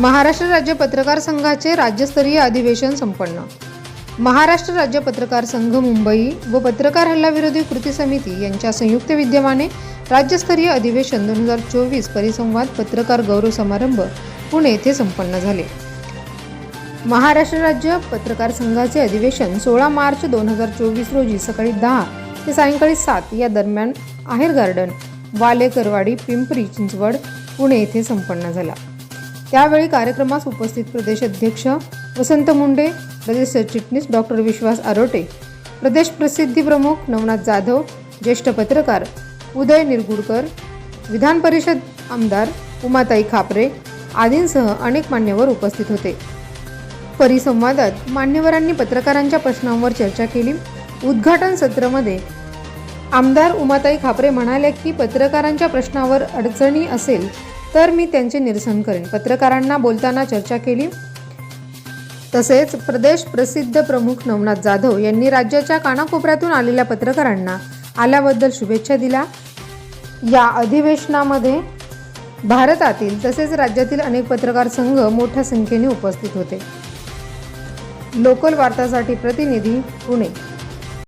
महाराष्ट्र राज्य पत्रकार संघाचे राज्यस्तरीय अधिवेशन संपन्न. महाराष्ट्र राज्य पत्रकार संघ मुंबई व पत्रकार हल्ला विरोधी कृती समिती यांच्या संयुक्त विद्यमाने राज्यस्तरीय अधिवेशन दोन हजार चोवीस परिसंवाद पत्रकार गौरव समारंभ पुणे येथे संपन्न झाले. महाराष्ट्र राज्य पत्रकार संघाचे अधिवेशन सोळा मार्च दोन हजार चोवीस रोजी सकाळी दहा ते सायंकाळी सात या दरम्यान आहेर गार्डन वालेकरवाडी पिंपरी चिंचवड पुणे येथे संपन्न झाला. त्यावेळी कार्यक्रमास उपस्थित प्रदेश अध्यक्ष वसंत मुंडे प्रदेश सरचिटणीस डॉक्टर विश्वास आरोटे प्रदेश प्रसिद्धी प्रमुख नवनाथ जाधव ज्येष्ठ पत्रकार उदय निरगुडकर विधान परिषद आमदार उमाताई खापरे आदींसह अनेक मान्यवर उपस्थित होते. परिसंवादात मान्यवरांनी पत्रकारांच्या प्रश्नांवर चर्चा केली. उद्घाटन सत्रामध्ये आमदार उमाताई खापरे म्हणाल्या की पत्रकारांच्या प्रश्नावर अडचणी असेल तर मी त्यांचे निरसन करेन. पत्रकारांना बोलताना चर्चा केली. तसेच प्रदेश प्रसिद्ध प्रमुख नवनाथ जाधव यांनी राज्याच्या कानाकोपऱ्यातून आलेल्या पत्रकारांना आल्याबद्दल शुभेच्छा दिल्या. या अधिवेशनामध्ये भारतातील तसेच राज्यातील अनेक पत्रकार संघ मोठ्या संख्येने उपस्थित होते. लोकल वार्तासाठी प्रतिनिधी पुणे.